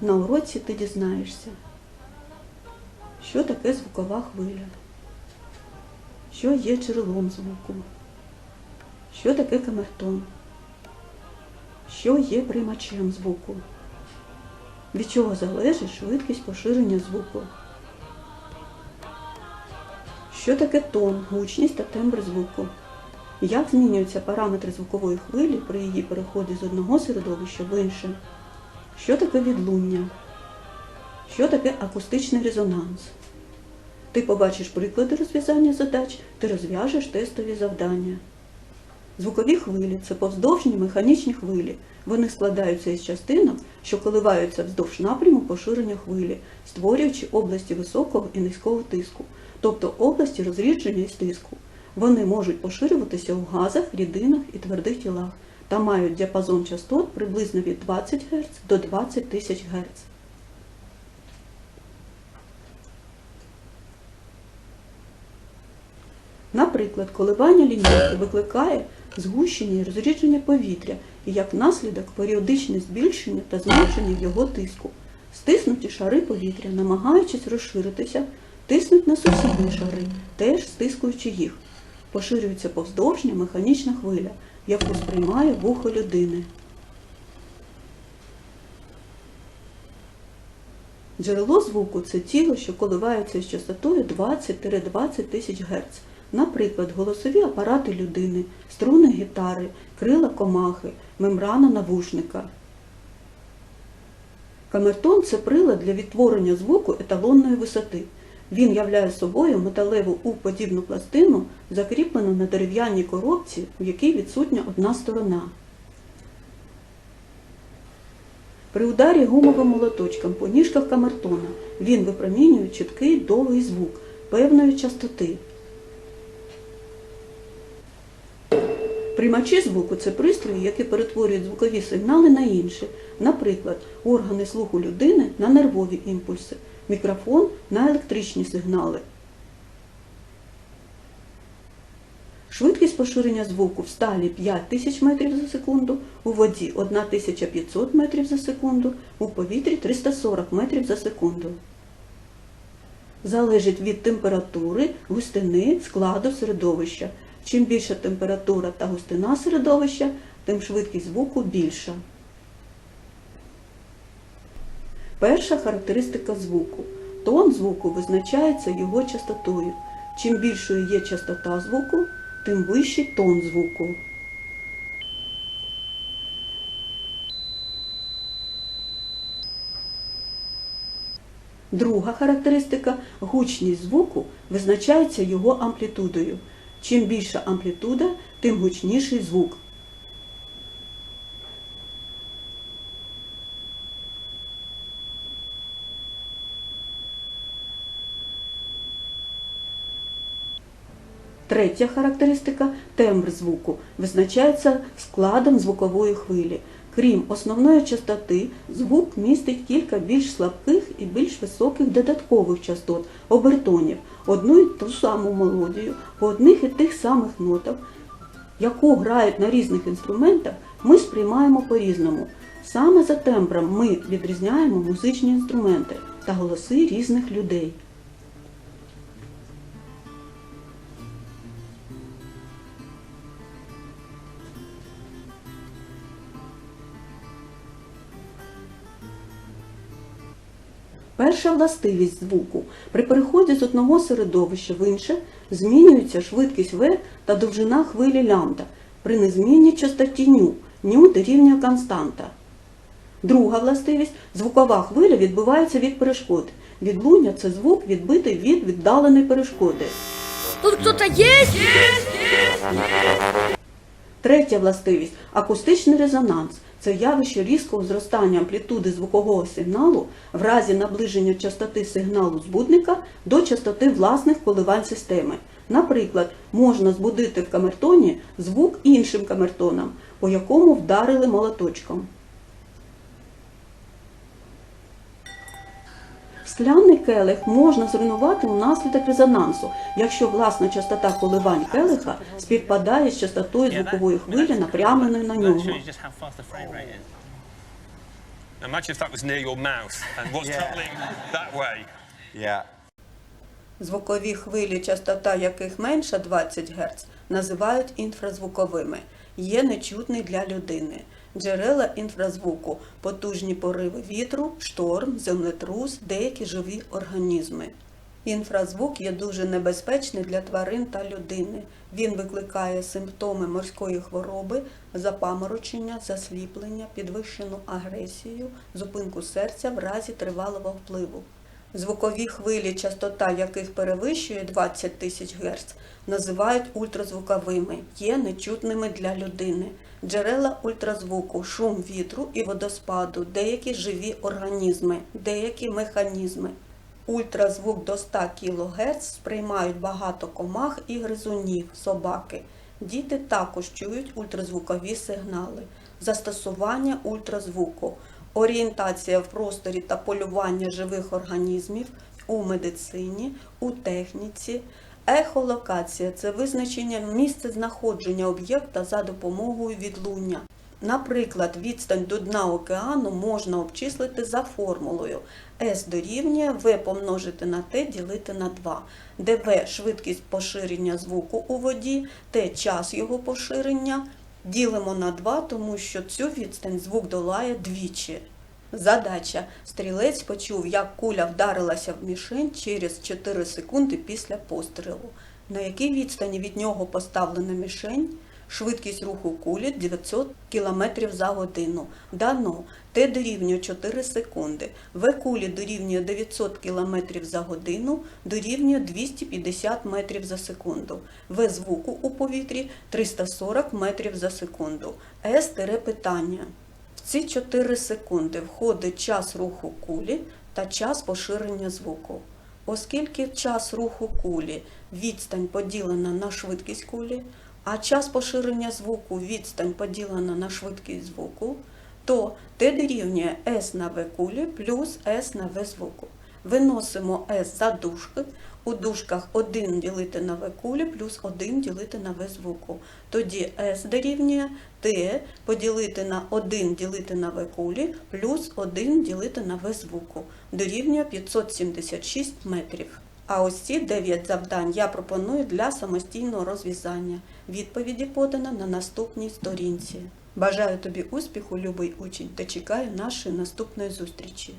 На уроці ти дізнаєшся, що таке звукова хвиля, що є джерелом звуку, що таке камертон, що є приймачем звуку, від чого залежить швидкість поширення звуку, що таке тон, гучність та тембр звуку. Як змінюються параметри звукової хвилі при її переході з одного середовища в інше? Що таке відлуння? Що таке акустичний резонанс? Ти побачиш приклади розв'язання задач, ти розв'яжеш тестові завдання. Звукові хвилі це повздовжні механічні хвилі. Вони складаються із частинок, що коливаються вздовж напряму поширення хвилі, створюючи області високого і низького тиску, тобто області розрідження і стиску. Вони можуть поширюватися у газах, рідинах і твердих тілах та мають діапазон частот приблизно від 20 Гц до 20 тисяч Гц. Наприклад, коливання лінійки викликає згущення і розрідження повітря і як наслідок періодичне збільшення та зменшення його тиску. Стиснуті шари повітря, намагаючись розширитися, тиснуть на сусідні шари, теж стискуючи їх. Поширюється повздовжня механічна хвиля, яку сприймає вухо людини. Джерело звуку це тіло, що коливається з частотою 20-20 тисяч Гц. Наприклад, голосові апарати людини, струни гітари, крила комахи, мембрана навушника. Камертон це прилад для відтворення звуку еталонної висоти. Він являє собою металеву У-подібну пластину, закріплену на дерев'яній коробці, в якій відсутня одна сторона. При ударі гумовим молоточком по ніжках камертона він випромінює чіткий довгий звук певної частоти. Приймачі звуку це пристрої, які перетворюють звукові сигнали на інші, наприклад, органи слуху людини на нервові імпульси, мікрофон на електричні сигнали. Швидкість поширення звуку в сталі 5000 метрів за секунду, у воді 1500 метрів за секунду, у повітрі 340 метрів за секунду. Залежить від температури, густини, складу середовища. Чим більша температура та густина середовища, тим швидкість звуку більша. Перша характеристика звуку. Тон звуку визначається його частотою. Чим більшою є частота звуку, тим вищий тон звуку. Друга характеристика гучність звуку визначається його амплітудою. Чим більша амплітуда, тим гучніший звук. Третя характеристика тембр звуку визначається складом звукової хвилі. Крім основної частоти, звук містить кілька більш слабких і більш високих додаткових частот, обертонів, одну й ту саму мелодію по одних і тих самих нотах, яку грають на різних інструментах, ми сприймаємо по-різному. Саме за тембром ми відрізняємо музичні інструменти та голоси різних людей. Перша властивість звуку. При переході з одного середовища в інше змінюється швидкість В та довжина хвилі лямбда при незмінній частоті ню. Ню дорівнює константа. Друга властивість звукова хвиля відбивається від перешкод. Відлуння це звук, відбитий від віддаленої перешкоди. Тут кто-то есть? Третя властивість акустичний резонанс. Це явище різкого зростання амплітуди звукового сигналу в разі наближення частоти сигналу збудника до частоти власних коливань системи. Наприклад, можна збудити в камертоні звук іншим камертоном, по якому вдарили молоточком. Скляний келих можна зруйнувати внаслідок резонансу, якщо власна частота коливань келиха співпадає з частотою звукової хвилі, напрямленої на нього. Звукові хвилі, частота яких менша 20 Гц, називають інфразвуковими. Є нечутний для людини. Джерела інфразвуку потужні пориви вітру, шторм, землетрус, деякі живі організми. Інфразвук є дуже небезпечний для тварин та людини. Він викликає симптоми морської хвороби, запаморочення, засліплення, підвищену агресію, зупинку серця в разі тривалого впливу. Звукові хвилі, частота яких перевищує 20 тисяч Гц, називають ультразвуковими, є нечутними для людини. Джерела ультразвуку, шум вітру і водоспаду, деякі живі організми, деякі механізми. Ультразвук до 100 кГц сприймають багато комах і гризунів, собаки. Діти також чують ультразвукові сигнали. Застосування ультразвуку, орієнтація в просторі та полювання живих організмів у медицині, у техніці. Ехолокація це визначення місця знаходження об'єкта за допомогою відлуння. Наприклад, відстань до дна океану можна обчислити за формулою S дорівнює V помножити на T ділити на 2, де V – швидкість поширення звуку у воді, T – час його поширення. Ділимо на 2, тому що цю відстань звук долає двічі. Задача. Стрілець почув, як куля вдарилася в мішень через 4 секунди після пострілу. На якій відстані від нього поставлена мішень? Швидкість руху кулі 900 км за годину. Дано Т дорівнює 4 секунди. В кулі дорівнює 900 км за годину, дорівнює 250 метрів за секунду. В звуку у повітрі 340 метрів за секунду. С питання. В ці 4 секунди входить час руху кулі та час поширення звуку. Оскільки час руху кулі відстань поділена на швидкість кулі, а час поширення звуку відстань поділена на швидкість звуку, то Т дорівнює S на V кулі плюс S на V звуку. Виносимо S за дужки. У дужках 1 ділити на V кулі плюс 1 ділити на V звуку. Тоді S дорівнює Т поділити на 1 ділити на V кулі плюс 1 ділити на V звуку. Дорівнює 576 метрів. А ось ці 9 завдань я пропоную для самостійного розв'язання. Відповіді подано на наступній сторінці. Бажаю тобі успіху, любий учень, та чекаю нашої наступної зустрічі.